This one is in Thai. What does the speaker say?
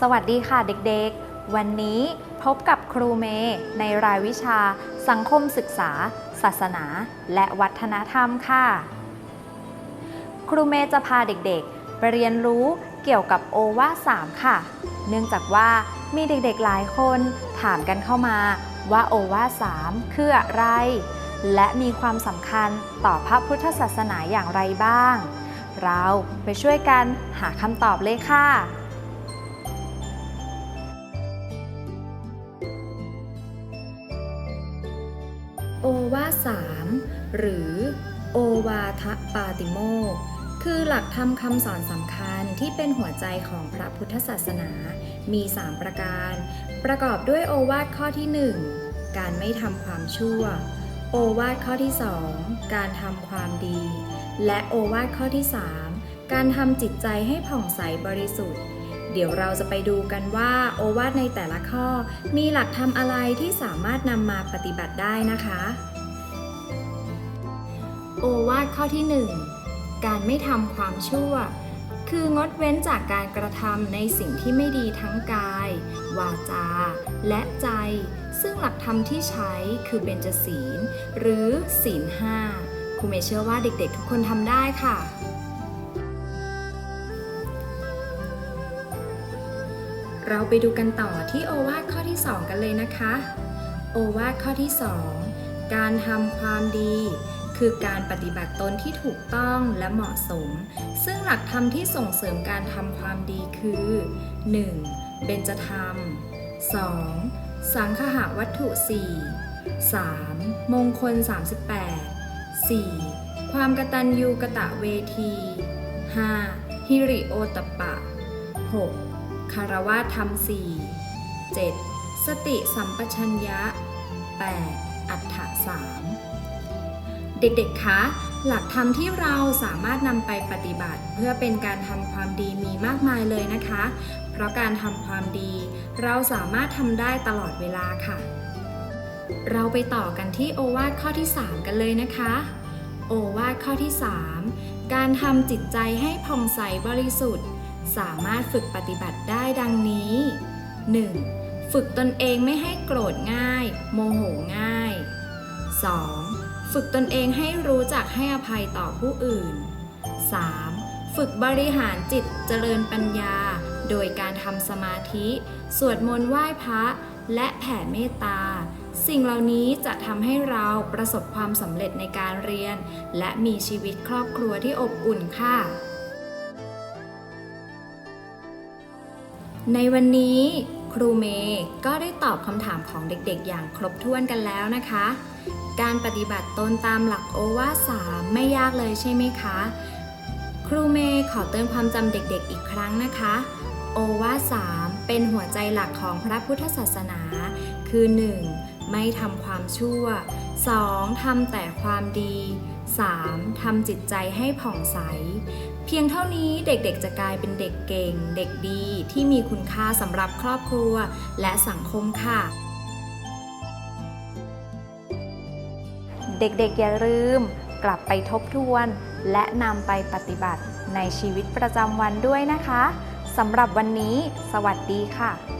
สวัสดีค่ะเด็กๆ วันนี้พบกับครูเมย์ในรายวิชา สังคมศึกษา ศาสนา และวัฒนธรรมค่ะ ครูเมย์จะพาเด็กๆ ไปเรียนรู้เกี่ยวกับโอวาทสามค่ะ เนื่องจากว่ามีเด็กๆหลายคนถามกันเข้ามาว่าโอวาทสามคืออะไร และมีความสำคัญต่อพระพุทธศาสนาอย่างไรบ้าง เราไปช่วยกันหาคำตอบเลยค่ะ โอวาสามหรือโอวาทปาติโมกคือหลักธรรมคำสอนสำคัญที่เป็นหัวใจของพระพุทธศาสนา มี 3 ประการ ประกอบด้วยโอวาทข้อที่ 1 การไม่ทำความชั่ว โอวาทข้อที่ 2 การทำความดี และโอวาทข้อที่ 3 การทำจิตใจให้ผ่องใสบริสุทธิ์ เดี๋ยวเราจะไปดูกันว่าโอวาทในแต่ละข้อ มีหลักธรรมอะไรที่สามารถนำมาปฏิบัติได้นะคะ โอวาทข้อที่ 1 การไม่ทำความชั่ว คืองดเว้นจากการกระทำในสิ่งที่ไม่ดีทั้งกาย วาจา และใจ ซึ่งหลักธรรมที่ใช้คือเบญจศีล หรือศีลห้าครูเมเชื่อว่าเด็กๆ ทุกคนทำได้ค่ะ เราไปดูกันต่อที่โอวาทข้อที่ 2 กันเลยนะคะ โอวาทข้อที่ 2 การทำความดี คือการปฏิบัติตนที่ถูกต้องและเหมาะสม ซึ่งหลักธรรมที่ส่งเสริมการทำความดีคือ 1. เบญจธรรม 2. สังคหาวัตถุ 4 3. มงคล 38 4. ความกตัญญูกะตะเวที 5. ฮิริโอตปปะ 6. คารวะธรรม4 7. สติสัมปชัญญะ 8. อัฏฐะ3เด็กๆ คะ หลักธรรมที่เราสามารถนำไปปฏิบัติ เพื่อเป็นการทำความดีมีมากมายเลยนะคะ เพราะการทำความดี เราสามารถทำได้ตลอดเวลาค่ะ เราไปต่อกันที่โอวาทข้อที่ 3 กันเลยนะคะ โอวาทข้อที่ 3 การทำจิตใจให้ผ่องใสบริสุทธิ์ สามารถฝึกปฏิบัติได้ดังนี้ 1. ฝึกตนเองไม่ให้โกรธง่าย โมโหง่าย 2. ฝึกตนเองให้รู้จักให้อภัยต่อผู้อื่น 3. ฝึกบริหารจิตเจริญปัญญา โดยการทำสมาธิ สวดมนต์ไหว้พระและแผ่เมตตา สิ่งเหล่านี้จะทำให้เราประสบความสำเร็จในการเรียน และมีชีวิตครอบครัวที่อบอุ่นค่ะ ในวันนี้ครูเมย์ก็ได้ตอบคำถามของเด็กๆ อย่างครบถ้วนกันแล้วนะคะ การปฏิบัติตนตามหลักโอวาสามไม่ยากเลยใช่ไหมคะ ครูเมย์ขอเตือนความจำเด็กๆอีกครั้งนะคะ โอวาสามเป็นหัวใจหลักของพระพุทธศาสนา คือ 1. ไม่ทำความชั่ว 2. ทำแต่ความดี 3. ทำจิตใจให้ผ่องใส เพียงเท่านี้เด็กๆ จะกลายเป็นเด็กเก่ง เด็กดีที่มีคุณค่าสำหรับครอบครัวและสังคมค่ะ เด็กๆ อย่าลืม กลับไปทบทวน และนำไปปฏิบัติในชีวิตประจำวันด้วยนะคะสำหรับวันนี้ สวัสดีค่ะ